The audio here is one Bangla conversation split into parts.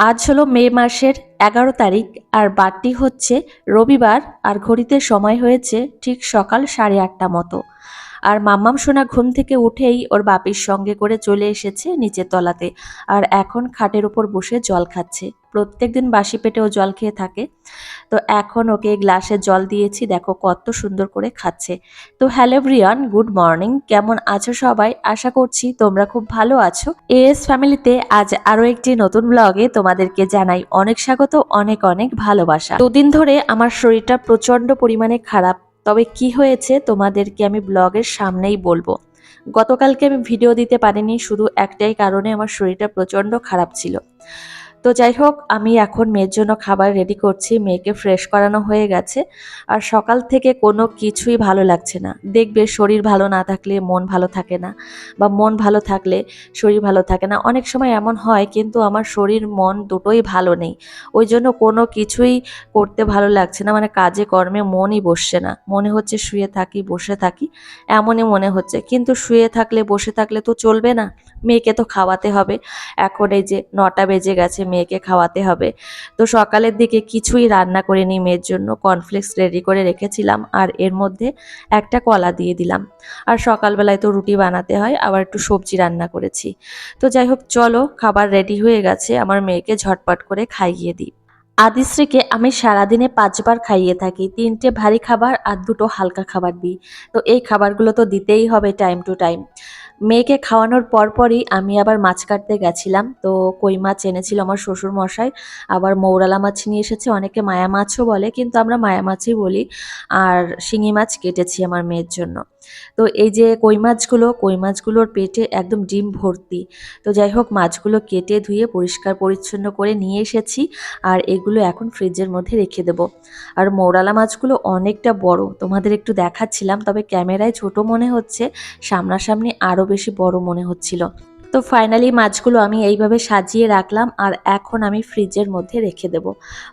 আজ হলো মে মাসের এগারো তারিখ আর বারটি হচ্ছে রবিবার আর ঘড়িতে সময় হয়েছে ঠিক সকাল সাড়ে আটটা মতো। আর মাম্মাম সোনা ঘুম থেকে উঠেই ওর বাপির সঙ্গে করে চলে এসেছে নিচের তলাতে। আর এখন খাটের উপর বসে জল খাচ্ছে। প্রত্যেকদিন বাসি পেটে ও জল খেয়ে থাকে। তো এখন ওকে গ্লাসে জল দিয়েছি, দেখো কত সুন্দর করে খাচ্ছে। তো হ্যালো ব্রিয়ান গুড মর্নিং। কেমন আছো সবাই? আশা করছি তোমরা খুব ভালো আছো। এএস ফ্যামিলিতে আজ আরও একটি নতুন ব্লগে তোমাদেরকে জানাই অনেক স্বাগত, অনেক অনেক ভালোবাসা। দুদিন ধরে আমার শরীরটা প্রচণ্ড পরিমাণে খারাপ। তবে কি হয়েছে তোমাদেরকে আমি ব্লগের সামনেই বলব। গতকালকে আমি ভিডিও দিতে পারিনি, শুধু একটাই কারণে আমার শরীরটা প্রচণ্ড খারাপ ছিল। তো যাই হোক, আমি এখন মেয়ের জন্য খাবার রেডি করছি। মেয়েকে ফ্রেশ করানো হয়ে গেছে। আর সকাল থেকে কোনো কিছুই ভালো লাগছে না। দেখবে শরীর ভালো না থাকলে মন ভালো থাকে না বা মন ভালো থাকলে শরীর ভালো থাকে না। অনেক সময় এমন হয়, কিন্তু আমার শরীর, মন দুটোই ভালো নেই। ওই জন্য কোনো কিছুই করতে ভালো লাগছে না। মানে কাজে, কর্মে মনই বসছে না। মনে হচ্ছে শুয়ে থাকি, বসে থাকি, এমনই মনে হচ্ছে। কিন্তু শুয়ে থাকলে, বসে থাকলে তো চলবে না। মেয়েকে তো খাওয়াতে হবে। এখন এই যে নটা বেজে গেছে মেয়েকে খাওয়াতে হবে। তো সকালের দিকে কিছুই রান্না করিনি মেয়ের জন্য। কর্নফ্লেক্স রেডি করে রেখেছিলাম আর এর মধ্যে একটা কলা দিয়ে দিলাম। আর সকালবেলায় তো রুটি বানাতে হয়, আবার একটু সবজি রান্না করেছি। তো যাই হোক, চলো, খাবার রেডি হয়ে গেছে, আমার মেয়েকে ঝটপট করে খাইয়ে দিই। আদিশ্রীকে আমি সারাদিনে পাঁচবার খাইয়ে থাকি, তিনটে ভারী খাবার আর দুটো হালকা খাবার দিই। তো এই খাবারগুলো তো দিতেই হবে টাইম টু টাইম মেয়েকে খাওয়ানোর পরপরই আমি আবার মাছ কাটতে গেছিলাম। তো কই মাছ এনেছিল আমার শ্বশুর মশাই আবার মৌরালা মাছ নিয়ে এসেছে, অনেকে মায়া মাছও বলে, কিন্তু আমরা মায়া মাছই বলি। আর শিঙি মাছ কেটেছি আমার মেয়ের জন্য। তো এই যে কই মাছগুলো, কই মাছগুলোর পেটে একদম ডিম ভর্তি। তো যাই হোক, মাছগুলো কেটে ধুয়ে পরিষ্কার পরিচ্ছন্ন করে নিয়ে এসেছি, আর এগুলো এখন ফ্রিজের মধ্যে রেখে দেবো। আর মৌরালা মাছগুলো অনেকটা বড়, তোমাদের একটু দেখাচ্ছিলাম, তবে ক্যামেরায় ছোট মনে হচ্ছে, সামনাসামনি আরও বেশি বড় মনে হচ্ছিল। তো ফাইনালি মাছগুলো আমি এইভাবে সাজিয়ে রাখলাম আর এখন আমি ফ্রিজের মধ্যে রেখে দেব।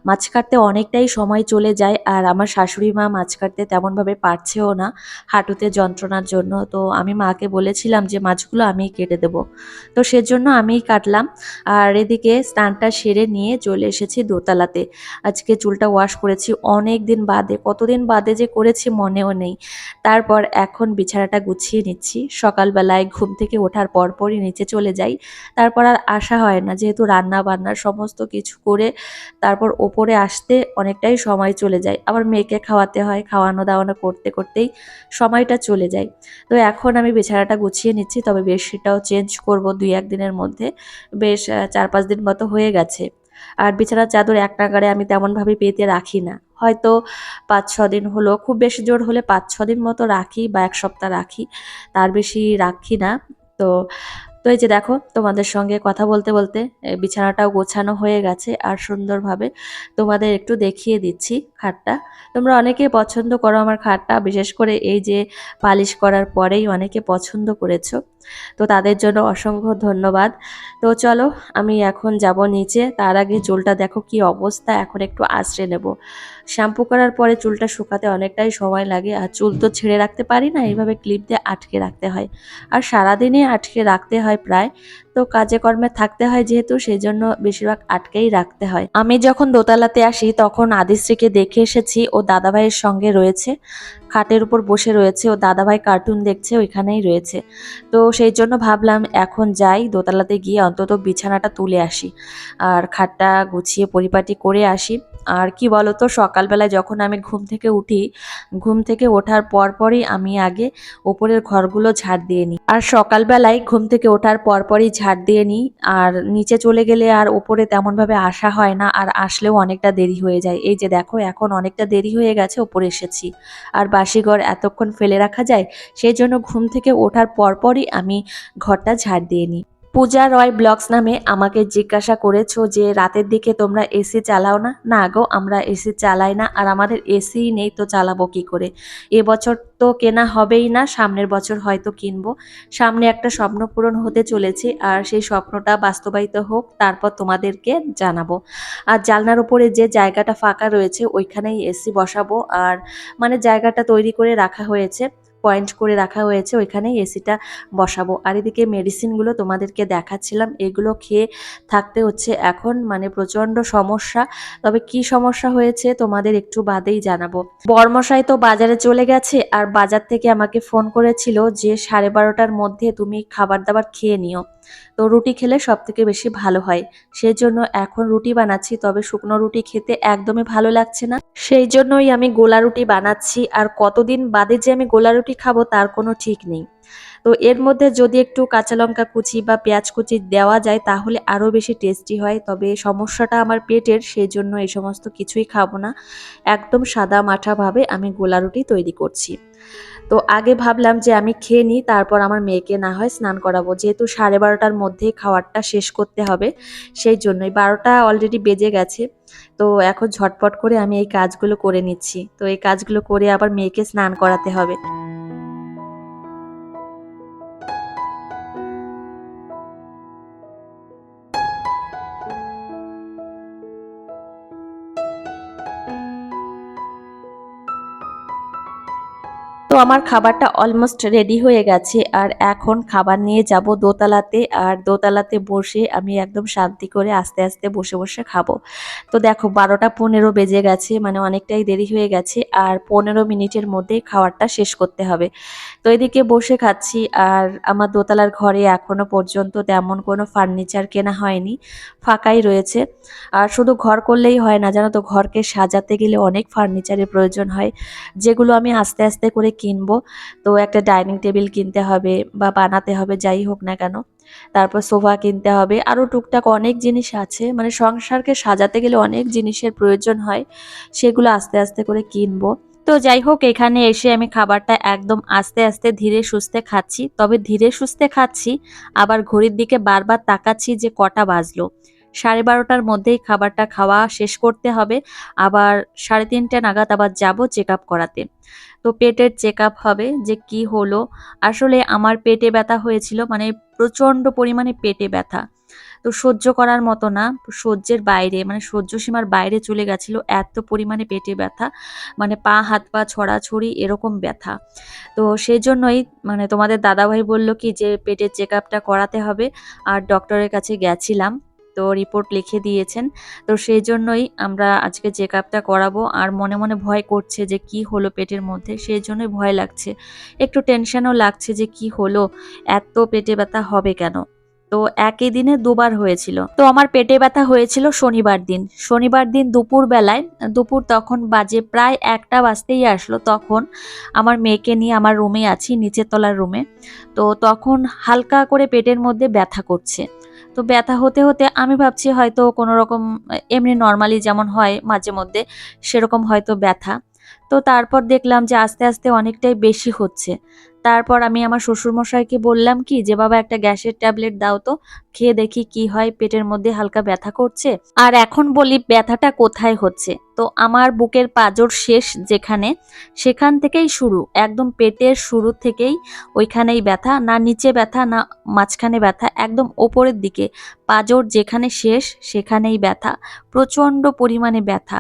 মাছ কাটতে অনেকটাই সময় চলে যায় আর আমার শাশুড়ি মা মাছ কাটতে তেমনভাবে পারছেও না হাঁটুতে যন্ত্রণার জন্য। তো আমি মাকে বলেছিলাম যে মাছগুলো আমিই কেটে দেব। তো সেজন্য আমিই কাটলাম আর এদিকে স্নানটা সেরে নিয়ে চলে এসেছি দোতলাতে। আজকে চুলটা ওয়াশ করেছি অনেক দিন বাদে, কতদিন বাদে যে করেছি মনেও নেই। তারপর এখন বিছানাটা গুছিয়ে নিচ্ছি। সকালবেলায় ঘুম থেকে ওঠার পরপরই নিচে চলে যাই। তারপর আর আসা হয় না। যেহেতু রান্না বান্নার সমস্ত কিছু করে তারপর ওপরে আসতে অনেকটাই সময় চলে যায়। আবার মেয়েকে খাওয়াতে হয়, খাওয়ানো দাওয়ানো করতে করতেই সময়টা চলে যায়। তো এখন আমি বিছানাটা গুছিয়ে নিচ্ছি, তবে বেডশিটটাও চেঞ্জ করব দুই এক দিনের মধ্যে। বেশ চার পাঁচ দিন মতো হয়ে গেছে। আর বিছানার চাদর এক নাগারে আমি তেমনভাবে পেতে রাখি না। হয়তো পাঁচ ছ দিন হলো, খুব বেশি জোর হলে পাঁচ ছ দিন মতো রাখি বা এক সপ্তাহ রাখি। তার বেশি রাখি না। তো তো এই যে দেখো, তোমাদের সঙ্গে কথা বলতে বলতে বিছানাটাও গোছানো হয়ে গেছে আর সুন্দরভাবে তোমাদের একটু দেখিয়ে দিচ্ছি খাটটা। তোমরা অনেকে পছন্দ করো আমার খাটটা, বিশেষ করে এই যে পালিশ করার পরেই অনেকে পছন্দ করেছ। তো তাদের জন্য অসংখ্য ধন্যবাদ। তো চলো, আমি এখন যাব নিচে, তার আগে চুলটা দেখো কি অবস্থা, এখন একটু আশ্রে নেব। শ্যাম্পু করার পরে চুলটা শুকাতে অনেকটাই সময় লাগে আর চুল তো ছেড়ে রাখতে পারি না, এইভাবে ক্লিপ দিয়ে আটকে রাখতে হয়। আর সারাদিনই আটকে রাখতে হয় প্রায়, তো কাজে কর্মে থাকতে হয় যেহেতু সেই জন্য বেশিরভাগ আটকেই রাখতে হয়। আমি যখন দোতলাতে আসি, তখন আদিশ্রীকে দেখে এসেছি, ও দাদাভাইয়ের সঙ্গে রয়েছে, খাটের উপর বসে রয়েছে, ও দাদাভাই কার্টুন দেখছে, ওইখানেই রয়েছে। তো সেই জন্য ভাবলাম, এখন যাই, দোতলাতে গিয়ে অন্তত বিছানাটা তুলে আসি, আর খাটটা গুছিয়ে পরিপাটি করে আসি। আর কি বলতো, সকালবেলায় যখন আমি ঘুম থেকে উঠি, ঘুম থেকে ওঠার পরপরই আমি আগে ওপরের ঘরগুলো ঝাড় দিয়ে নিই। আর সকালবেলায় ঘুম থেকে ওঠার পরপরই ঝাড় দিয়ে নিই। আর নিচে চলে গেলে আর ওপরে তেমনভাবে আসা হয় না, আর আসলেও অনেকটা দেরি হয়ে যায়। এই যে দেখো, এখন অনেকটা দেরি হয়ে গেছে, ওপরে এসেছি। আর বাসিঘর এতক্ষণ ফেলে রাখা যায়, সেই জন্য ঘুম থেকে ওঠার পরপরই আমি ঘরটা ঝাড় দিয়ে নিই। পূজা রয় ব্লগস নামে আমাকে জিজ্ঞাসা করেছ যে, রাতের দিকে তোমরা এসি চালাও না? না গো, আমরা এসি চালাই না, আর আমাদের এসি নেই, তো চালাবো কি করে? এবছর তো কেনা হবেই না, সামনের বছর হয়তো কিনবো। সামনে একটা স্বপ্ন পূরণ হতে চলেছে, আর সেই স্বপ্নটা বাস্তবায়িত হোক, তারপর তোমাদেরকে জানাব। আর জালনার উপরে যে জায়গাটা ফাঁকা রয়েছে, ওইখানেই এসি বসাবো, আর মানে জায়গাটা তৈরি করে রাখা হয়েছে। পয়েন্ট করে রাখা হয়েছে ওইখানে এসিটা বসাবো। আর এদিকে মেডিসিনগুলো তোমাদেরকে দেখাচ্ছিলাম, এগুলো খেয়ে থাকতে হচ্ছে এখন মানে প্রচণ্ড সমস্যা। তবে কি সমস্যা হয়েছে তোমাদের একটু বাদেই জানাব। বর্মশাই তো বাজারে চলে গেছে, আর বাজার থেকে আমাকে ফোন করেছিল যে সাড়ে বারোটার মধ্যে তুমি খাবার দাবার খেয়ে নিও। তো রুটি খেলে সব থেকে বেশি ভালো হয়। সেই জন্য এখন রুটি বানাচ্ছি, তবে শুকনো রুটি খেতে একদমই ভালো লাগছে না। সেই জন্যই আমি গোলা রুটি বানাচ্ছি, আর কতদিন বাদে যে আমি গোলা রুটি খাব তার কোনো ঠিক নেই। তো এর মধ্যে যদি একটু কাঁচা লঙ্কা কুচি বা পেঁয়াজ কুচি দেওয়া যায়, তাহলে আরও বেশি টেস্টি হয়। তবে সমস্যাটা আমার পেটের সেই জন্য এই সমস্ত কিছুই খাব না। একদম সাদা মাঠাভাবে আমি গোলা রুটি তৈরি করছি। তো আগে ভাবলাম যে আমি খেয়ে নিই, তারপর আমার মেয়েকে না হয় স্নান করাবো। যেহেতু সাড়ে বারোটার মধ্যে খাওয়ারটা শেষ করতে হবে, সেই জন্যই বারোটা অলরেডি বেজে গেছে। তো এখন ঝটপট করে আমি এই কাজগুলো করে নিচ্ছি। তো এই কাজগুলো করে আবার মেয়েকে স্নান করাতে হবে। আমার খাবারটা অলমোস্ট রেডি হয়ে গেছে, আর এখন খাবার নিয়ে যাব দোতলাতে, আর দোতলাতে বসে আমি একদম শান্তি করে আস্তে আস্তে বসে বসে খাব। তো দেখো, বারোটা পনেরো বেজে গেছে মানে অনেকটাই দেরি হয়ে গেছে, আর পনেরো মিনিটের মধ্যে খাবারটা শেষ করতে হবে। তো এদিকে বসে খাচ্ছি, আর আমার দোতলার ঘরে এখনও পর্যন্ত তেমন কোনো ফার্নিচার কেনা হয়নি, ফাঁকাই রয়েছে। আর শুধু ঘর করলেই হয় না, জানো তো, ঘরকে সাজাতে গেলে অনেক ফার্নিচারের প্রয়োজন হয়, যেগুলো আমি আস্তে আস্তে করে কিনবো। তো একটা ডাইনিং টেবিল কিনতে হবে বা বানাতে হবে, যাই হোক না কেন। তারপর সোফা কিনতে হবে। আরও টুকটাক অনেক জিনিস আছে। মানে সংসারকে সাজাতে গেলে অনেক জিনিসের প্রয়োজন হয়, সেগুলো আস্তে আস্তে করে কিনবো। তো যাই হোক, এখানে এসে আমি খাবারটা একদম আস্তে আস্তে ধীরে সুস্থে খাচ্ছি। তবে ধীরে সুস্থে খাচ্ছি, আবার ঘড়ির দিকে বারবার তাকাচ্ছি যে কটা বাজলো। সাড়ে বারোটার মধ্যেই খাবারটা খাওয়া শেষ করতে হবে। আবার সাড়ে তিনটে নাগাদ আবার যাব চেক আপ করাতে। তো পেটের চেক আপ হবে যে কি হলো। আসলে আমার পেটে ব্যথা হয়েছিল মানে প্রচণ্ড পরিমাণে পেটে ব্যথা। তো সহ্য করার মতো না, সহ্যের বাইরে মানে সহ্য সীমার বাইরে চলে গেছিল এত পরিমাণে পেটে ব্যথা। মানে পা, হাত, পা ছড়াছড়ি এরকম ব্যথা। তো সেই জন্যই মানে তোমাদের দাদাভাই বলল কি যে পেটের চেক করাতে হবে। আর ডক্টরের কাছে গেছিলাম। তো রিপোর্ট লিখে দিয়েছেন। তো সেই জন্যই আমরা আজকে চেক আপটা করাবো। আর মনে মনে ভয় করছে যে কি হলো পেটের মধ্যে, সেই জন্যই ভয় লাগছে। একটু টেনশনও লাগছে যে কি হলো, এত পেটে ব্যথা হবে কেন? তো একই দিনে দুবার হয়েছিল। তো আমার পেটে ব্যথা হয়েছিল শনিবার দিন। শনিবার দিন দুপুর বেলায় দুপুর তখন বাজে প্রায় একটা বাজতেই আসলো। তখন আমার মেয়েকে নিয়ে আমার রুমে আছি, নিচের তলার রুমে তো তখন হালকা করে পেটের মধ্যে ব্যথা করছে। তো ব্যথা হতে হতে আমি ভাবছি হয়তো কোনো রকম, এমনি নর্মালি যেমন হয় মাঝে মধ্যে, সেরকম হয়তো ব্যথা। তো তারপর দেখলাম যে আস্তে আস্তে অনেকটাই বেশি হচ্ছে। তারপর আমি আমার শ্বশুরমশাইকে বললাম কি যে, বাবা, একটা গ্যাসের ট্যাবলেট দাও তো, খেয়ে দেখি কি হয়, পেটের মধ্যে হালকা ব্যথা করছে। আর এখন বলি, ব্যথাটা কোথায় হচ্ছে? তো আমার বুকের পাজর শেষ যেখানে, সেখান থেকেই শুরু, একদম পেটের শুরু থেকেই ওইখানেই ব্যথা, না নিচে ব্যথা, না মাঝখানে ব্যথা, একদম ওপরের দিকে। পাজর যেখানে শেষ, সেখানেই ব্যথা, প্রচণ্ড পরিমাণে ব্যথা।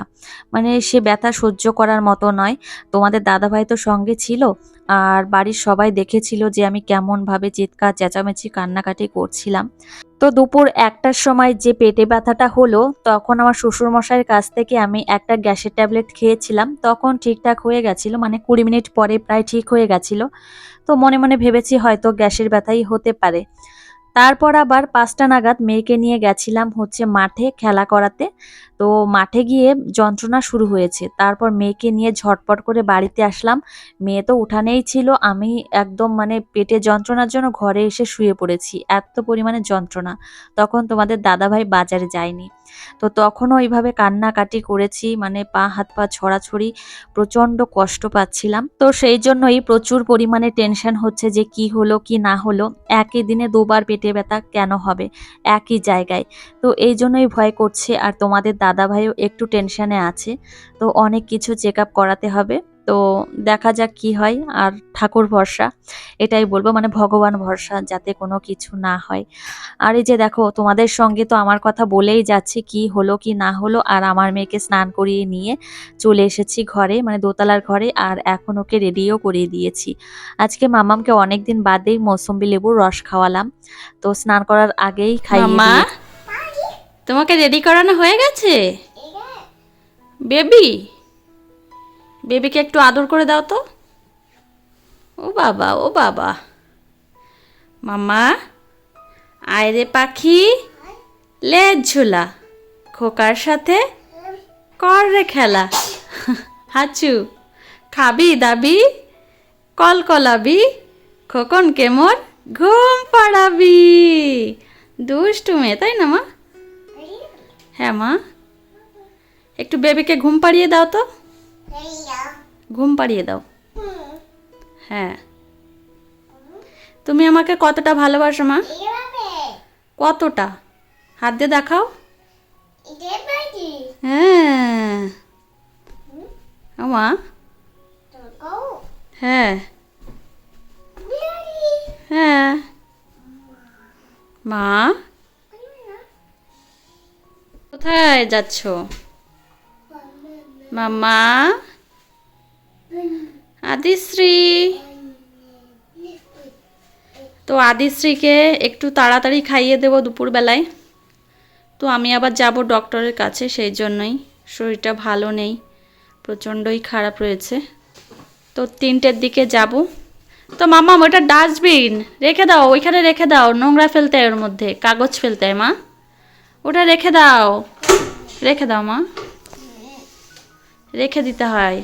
মানে সে ব্যথা সহ্য করার মতো নয়। তোমাদের দাদাভাই তো সঙ্গে ছিল, আর বাড়ির সবাই দেখেছিল যে আমি কেমনভাবে চিৎকার, চেঁচামেচি, কান্নাকাটি করছিলাম। তো দুপুর একটার সময় যে পেটে ব্যথাটা হলো, তখন আমার শ্বশুরমশাইয়ের কাছ থেকে আমি একটা গ্যাসের ট্যাবলেট খেয়েছিলাম। তখন ঠিকঠাক হয়ে গেছিল মানে কুড়ি মিনিট পরে প্রায় ঠিক হয়ে গেছিল। তো মনে মনে ভেবেছি হয়তো গ্যাসের ব্যথাই হতে পারে। তারপর আবার পাঁচটা নাগাদ মেয়েকে নিয়ে গেছিলাম হচ্ছে মাঠে খেলা করাতে। তো মাঠে গিয়ে যন্ত্রণা শুরু হয়েছে। তারপর মেয়েকে নিয়ে ঝটপট করে বাড়িতে আসলাম। মেয়ে তো উঠানেই ছিল। আমি একদম মানে পেটে যন্ত্রণার জন্য ঘরে এসে শুয়ে পড়েছি। এত পরিমাণে যন্ত্রণা। তখন তোমাদের দাদাভাই বাজারে যায়নি। তো তখনও ওইভাবে কান্নাকাটি করেছি। মানে পা, হাত পা ছড়াছড়ি প্রচণ্ড কষ্ট পাচ্ছিলাম। তো সেই জন্যই প্রচুর পরিমাণে টেনশন হচ্ছে যে কি হলো, কি না হলো। একই দিনে দুবার পেটে ব্যথা কেন হবে? একই জায়গায়। তো এই জন্যই ভয় করছে। আর তোমাদের দাদা ভাইও একটু টেনশনে আছে তো অনেক কিছু চেক আপ করাতে হবে। তো দেখা যাক কি হয় আর ঠাকুর ভরসা এটাই বলব মানে ভগবান ভরসা যাতে কোনো কিছু না হয়। আর এই যে দেখো তোমাদের সঙ্গে তো আমার কথা বলেই যাচ্ছে কি হলো কি না হলো আর আমার মেয়েকে স্নান করিয়ে নিয়ে চলে এসেছি ঘরে মানে দোতলার ঘরে আর এখন ওকে রেডিও করিয়ে দিয়েছি। আজকে মামামকে অনেকদিন বাদেই মৌসম্বি লেবুর রস খাওয়ালাম তো স্নান করার আগেই খাইয়ে মামা? দিয়ে তোমাকে রেডি করানো হয়ে গেছে? বেবি? বেবিকে একটু আদর করে দাও তো। ও বাবা ও বাবা। মামা আয় রে পাখি। লেজ ঝুলা, খোকার সাথে কর রে খেলা। হাচু, খাবি দাবি, কল কলাবি খোকন কেমন ঘুম পাড়াবি। দুষ্টু মেয়ে তাই না মা? হ্যাঁ মা। একটু বেবিকে ঘুম পাড়িয়ে দাও তো। ঘুম পাড়িয়ে দাও। হ্যাঁ। তুমি আমাকে কতটা ভালোবাসো, মা? কতটা? হাত দিয়ে দেখাও। হ্যাঁ। মা। হ্যাঁ। হ্যাঁ। মা। কোথায় যাচ্ছ? মামা আদিশ্রী? তো আদিশ্রীকে একটু তাড়াতাড়ি খাইয়ে দেবো দুপুরবেলায়। তো আমি আবার যাব ডক্টরের কাছে, সেই জন্যই। শরীরটা ভালো নেই, প্রচণ্ডই খারাপ রয়েছে। তো তিনটের দিকে যাব। তো মামা ওটা ডাস্টবিন, রেখে দাও, ওইখানে রেখে দাও, নোংরা ফেলতে ওর মধ্যে, কাগজ ফেলতে মা। ওটা রেখে দাও। রেখে দাও, মা। রেখে দিতে হয়।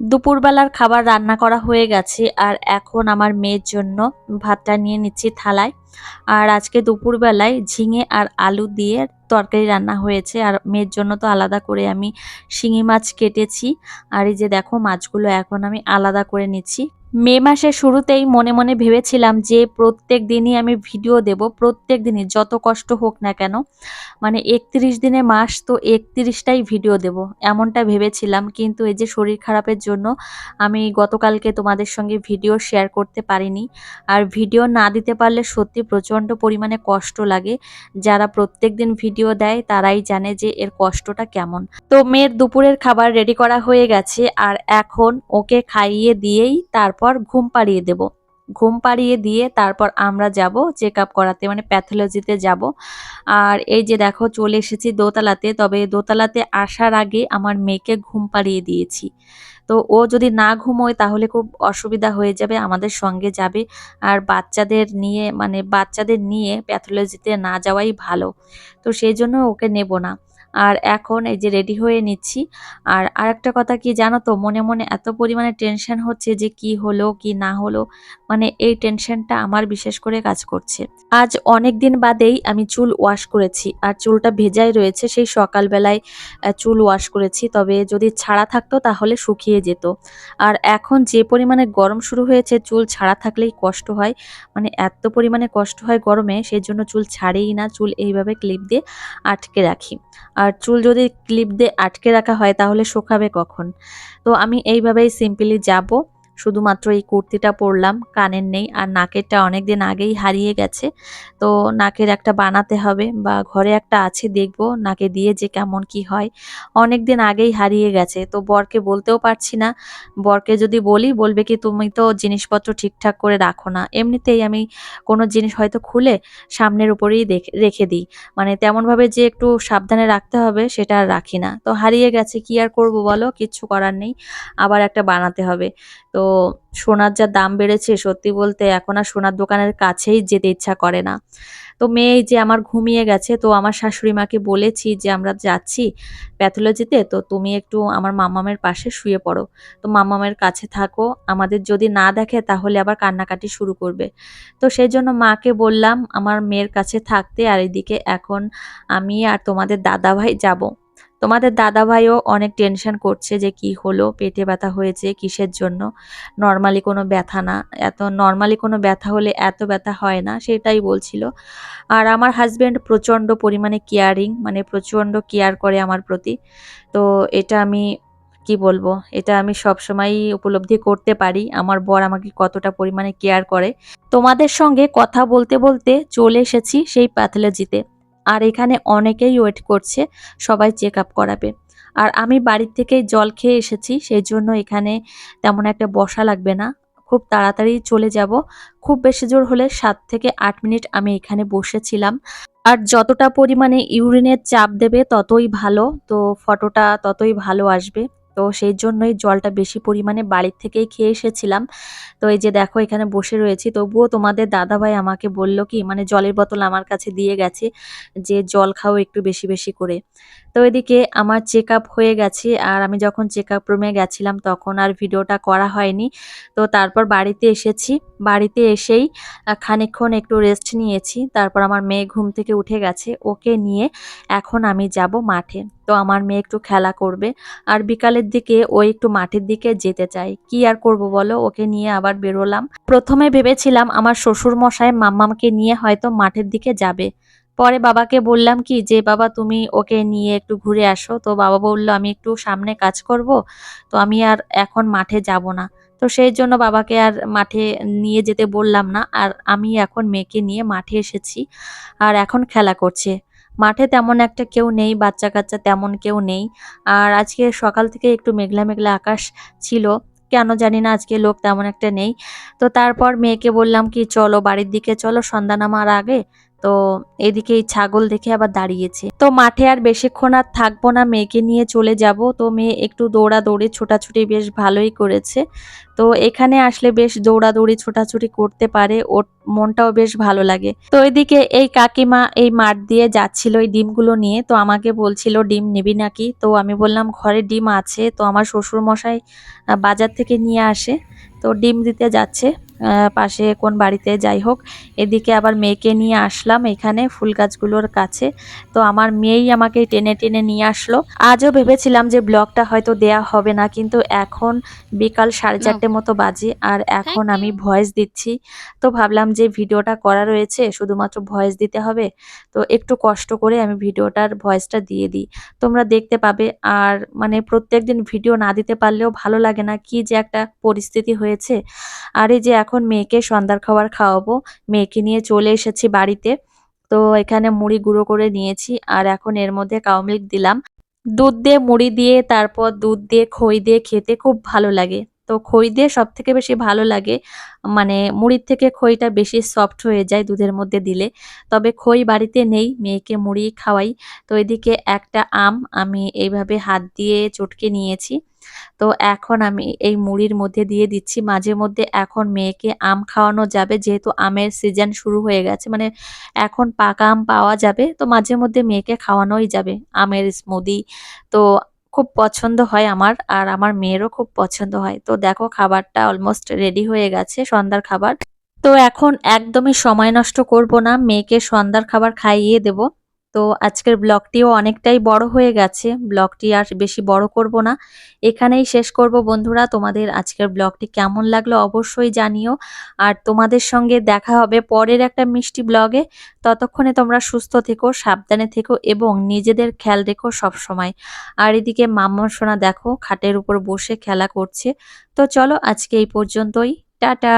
দুপুরবেলার খাবার রান্না করা হয়ে গেছে, আর এখন আমার মেয়ের জন্য ভাতটা নিয়ে নিচ্ছি থালায়। আর আজকে দুপুরবেলায় ঝিঙে আর আলু দিয়ে তরকারি রান্না হয়েছে, আর মেয়ের জন্য তো আলাদা করে আমি শিঙি মাছ কেটেছি। আর এই যে দেখো, মাছগুলো এখন আমি আলাদা করে নিচ্ছি। মে মাসের শুরুতেই মনে মনে ভেবেছিলাম যে প্রত্যেক দিনই আমি ভিডিও দেব, প্রত্যেক দিনই, যত কষ্ট হোক না কেন। মানে একত্রিশ দিনে মাস তো একত্রিশটাই ভিডিও দেব, এমনটা ভেবেছিলাম। কিন্তু এই যে শরীর খারাপের জন্য আমি গতকালকে তোমাদের সঙ্গে ভিডিও শেয়ার করতে পারিনি। আর ভিডিও না দিতে পারলে সত্যি প্রচণ্ড পরিমাণে কষ্ট লাগে। যারা প্রত্যেক দিন ভিডিও দেয়, তারাই জানে যে এর কষ্টটা কেমন। তো মেয়ের দুপুরের খাবার রেডি করা হয়ে গেছে, আর এখন ওকে খাইয়ে দিয়েই তারপর ঘুম পাড়িয়ে দেব। ঘুম পাড়িয়ে দিয়ে তারপর আমরা যাব চেক আপ করাতে মানে প্যাথোলজিতে যাব। আর এই যে দেখো, চলে এসেছি দোতলাতে, তবে দোতলাতে আসার আগে আমার মেয়েকে ঘুম পাড়িয়ে দিয়েছি। তো ও যদি না ঘুমোয় তাহলে খুব অসুবিধা হয়ে যাবে, আমাদের সঙ্গে যাবে। আর বাচ্চাদের নিয়ে মানে বাচ্চাদের নিয়ে প্যাথোলজিতে না যাওয়াই ভালো। তো সেই জন্য ওকে নেব না। আর এখন এই যে রেডি হয়ে নিচ্ছি। আর আরেকটা কথা কি জানো তো, মনে মনে এত পরিমাণে টেনশন হচ্ছে যে কি হলো, কি না হলো মানে এই টেনশনটা আমার বিশেষ করে কাজ করছে। আজ অনেক দিন বাদেই আমি চুল ওয়াশ করেছি, আর চুলটা ভেজাই রয়েছে, সেই সকালবেলায় চুল ওয়াশ করেছি, তবে যদি ছাড়া থাকতো তাহলে শুকিয়ে যেত। আর এখন যে পরিমাণে গরম শুরু হয়েছে, চুল ছাড়া থাকলেই কষ্ট হয়। মানে এত পরিমাণে কষ্ট হয় গরমে, সেই জন্য চুল ছাড়েই না, চুল এইভাবে ক্লিপ দিয়ে আটকে রাখি। আর চুল যদি ক্লিপ দিয়ে আটকে রাখা হয় তাহলে শুকাবে কখন? তো আমি এইভাবেই সিম্পলি যাব। শুধুমাত্র এই কুর্তিটা পরলাম, কানের নেই, আর নাকেরটা অনেক দিন আগেই হারিয়ে গেছে। তো নাকের একটা বানাতে হবে বা ঘরে একটা আছে দেখব, নাকে দিয়ে যে কেমন কি হয়। অনেক দিন আগেই হারিয়ে গেছে, তো বরকে বলতেও পারছি না। বরকে যদি বলি, বলবে কি, তুমি তো জিনিসপত্র ঠিকঠাক করে রাখো না। এমনিতেই আমি কোনো জিনিস হয়তো খুলে সামনের উপরেই রেখে দিই। মানে তেমনভাবে যে একটু সাবধানে রাখতে হবে, সেটা আর রাখি না। তো হারিয়ে গেছে, কি আর করব বলো? কিচ্ছু করার নেই। আবার একটা বানাতে হবে। তো সোনার যা দাম বেড়েছে, সত্যি বলতে এখন আর সোনার দোকানের কাছেই যেতে ইচ্ছা করে না। তো মেয়ে যে আমার ঘুমিয়ে গেছে, তো আমার শাশুড়ি মাকে বলেছি যে আমরা যাচ্ছি প্যাথোলজিতে, তো তুমি একটু আমার মামামের পাশে শুয়ে পড়ো। তো মামামের কাছে থাকো, আমাদের যদি না দেখে তাহলে আবার কান্নাকাটি শুরু করবে। তো সেই জন্য মাকে বললাম, আমার মেয়ের কাছে থাকতে আর এদিকে এখন আমি আর তোমাদের দাদা ভাই যাব। তোমাদের দাদা ভাইও অনেক টেনশন করছে যে কি হলো, পেটে ব্যথা হয়েছে কিসের জন্য? নর্মালি কোনো ব্যথা না, এত নর্মালি কোনো ব্যথা হলে এত ব্যথা হয় না, সেটাই বলছিল। আর আমার হাজব্যান্ড প্রচণ্ড পরিমাণে কেয়ারিং মানে প্রচণ্ড কেয়ার করে আমার প্রতি। তো এটা আমি কি বলব, এটা আমি সবসময়ই উপলব্ধি করতে পারি, আমার বর আমাকে কতটা পরিমাণে কেয়ার করে। তোমাদের সঙ্গে কথা বলতে বলতে চলে এসেছি সেই প্যাথোলজিতে আর এখানে অনেকেই ওয়েট করছে, সবাই চেক আপ করাবে। আর আমি বাড়ির থেকে জল খেয়ে এসেছি, সেই জন্য এখানে তেমন একটা বসা লাগবে না। খুব তাড়াতাড়ি চলে যাব। খুব বেশি জোর হলে সাত থেকে আট মিনিট আমি এখানে বসেছিলাম। আর যতটা পরিমাণে ইউরিনের চাপ দেবে ততই ভালো, তো ফটোটা ততই ভালো আসবে। তো সেই জন্যই জলটা বেশি পরিমাণে বাড়ির থেকেই খেয়ে এসেছিলাম। তো এই যে দেখো এখানে বসে রয়েছি, তবুও তোমাদের দাদাভাই আমাকে বলল কি মানে জলের বোতল আমার কাছে দিয়ে গেছে, যে জল খাও একটু বেশি বেশি করে। তো এদিকে আমার চেক আপ হয়ে গেছে আর আমি যখন চেক আপ রুমে গেছিলাম তখন আর ভিডিওটা করা হয়নি। তো তারপর বাড়িতে এসেছি। বাড়িতে এসেই আহ, খানিকক্ষণ একটু রেস্ট নিয়েছি। তারপর আমার মেয়ে ঘুম থেকে উঠে গেছে। ওকে নিয়ে এখন আমি যাব মাঠে। তো আমার মেয়ে একটু খেলা করবে। আর বিকালের দিকে ও একটু মাঠের দিকে যেতে চায়। কি আর করব বলো? ওকে নিয়ে আবার বেরোলাম। প্রথমে ভেবেছিলাম আমার শ্বশুর মশাই মাম্মামকে নিয়ে হয়তো মাঠের দিকে যাবে। পরে বাবাকে বললাম কি, যে বাবা তুমি ওকে নিয়ে একটু ঘুরে আসো। তো বাবা বলল, আমি একটু সামনে কাজ করব, তো আমি আর এখন মাঠে যাব না। তো সেই জন্য বাবাকে আর মাঠে নিয়ে যেতে বললাম না, আর আমি এখন মেয়েকে নিয়ে মাঠে এসেছি আর এখন খেলা করছে। মাঠে তেমন একটা কেউ নেই বাচ্চা কাচ্চা তেমন কেউ নেই। আর আজকে সকাল থেকে একটু মেঘলা মেঘলা আকাশ ছিল, কেন জানি না আজকে লোক তেমন একটা নেই। তো তারপর মেয়েকে বললাম কি, চলো বাড়ির দিকে, চলো সন্ধ্যা নামার আগে তো এদিকে এই ছাগল দেখে আবার দাঁড়িয়েছে। তো মাঠে আর বেশিক্ষণ আর থাকব না, মেয়েকে নিয়ে চলে যাব। তো মেয়ে একটু দৌড়াদৌড়ি ছোটাছুটি বেশ ভালোই করেছে। তো এখানে আসলে বেশ দৌড়াদৌড়ি ছোটাছুটি করতে পারে, ওর মনটাও বেশ ভালো লাগে। তো এদিকে এই কাকিমা এই মাঠ দিয়ে যাচ্ছিল এই ডিমগুলো নিয়ে। তো আমাকে বলছিল, ডিম নিবি নাকি? তো আমি বললাম, ঘরে ডিম আছে। তো আমার শ্বশুর মশাই বাজার থেকে নিয়ে আসে। তো ডিম দিতে যাচ্ছে। পাশে কোন বাড়িতে যাই হোক। এদিকে আবার মেয়েকে নিয়ে আসলাম এখানে ফুল গাছগুলোর কাছে। তো আমার মেয়েই আমাকে টেনে টেনে নিয়ে আসলো। আজও ভেবেছিলাম যে ব্লগটা হয়তো দেয়া হবে না কিন্তু এখন বিকাল সাড়ে চারটে মতো বাজে আর এখন আমি ভয়েস দিচ্ছি। তো ভাবলাম যে ভিডিওটা করা রয়েছে শুধুমাত্র ভয়েস দিতে হবে। তো একটু কষ্ট করে আমি ভিডিওটার ভয়েসটা দিয়ে দিই। তোমরা দেখতে পাবে আর মানে প্রত্যেকদিন ভিডিও না দিতে পারলেও ভালো লাগে না কি যে একটা পরিস্থিতি হয়েছে। আর এই যে এখন মেয়েকে সন্ধ্যার খাবার খাওয়াবো। মেয়েকে নিয়ে চলে এসেছি বাড়িতে। তো এখানে মুড়ি গুঁড়ো করে নিয়েছি আর এখন এর মধ্যে কাউ মিল্ক দিলাম। দুধ দিয়ে মুড়ি দিয়ে, তারপর দুধ দিয়ে, খই দিয়ে খেতে খুব ভালো লাগে। তো খই দিয়ে সব থেকে বেশি ভালো লাগে মানে মুড়ির থেকে খইটা বেশি সফট হয়ে যায় দুধের মধ্যে দিলে। তবে খই বাড়িতে নেই, মেয়েকে মুড়ি খাওয়াই। তো এদিকে একটা আম আমি এইভাবে হাত দিয়ে চটকে নিয়েছি। তো এখন আমি এই মুড়ির মধ্যে দিয়ে দিচ্ছি। মাঝে মধ্যে এখন মেয়েকে আম খাওয়ানো যাবে, যেহেতু আমের সিজন শুরু হয়ে গেছে মানে এখন পাকা আম পাওয়া যাবে, তো মাঝে মধ্যে মেয়েকে খাওয়ানোই যাবে আমের স্মুদি তো খুব পছন্দ হয় আমার, আর আমার মেয়েরও খুব পছন্দ হয়। তো দেখো খাবারটা অলমোস্ট রেডি হয়ে গেছে, সন্ধ্যার খাবার। তো এখন একদমই সময় নষ্ট করব না, মেয়েকে সন্ধ্যার খাবার খাইয়ে দেব। তো আজকের ব্লগটিও অনেকটাই বড় হয়ে গেছে। ব্লগটি আর বেশি বড় করব না। এখানেই শেষ করব বন্ধুরা। তোমাদের আজকের ব্লগটি কেমন লাগল অবশ্যই জানিও। আর তোমাদের সঙ্গে দেখা হবে পরের একটা মিষ্টি ব্লগে। ততক্ষণে তোমরা সুস্থ থেকো, সাবধানে থেকো এবং নিজেদের খেয়াল রেখো সবসময়। আর এদিকে মাম্মা সোনা দেখো, খাটের উপর বসে খেলা করছে। তো চলো আজকে এই পর্যন্তই। টাটা!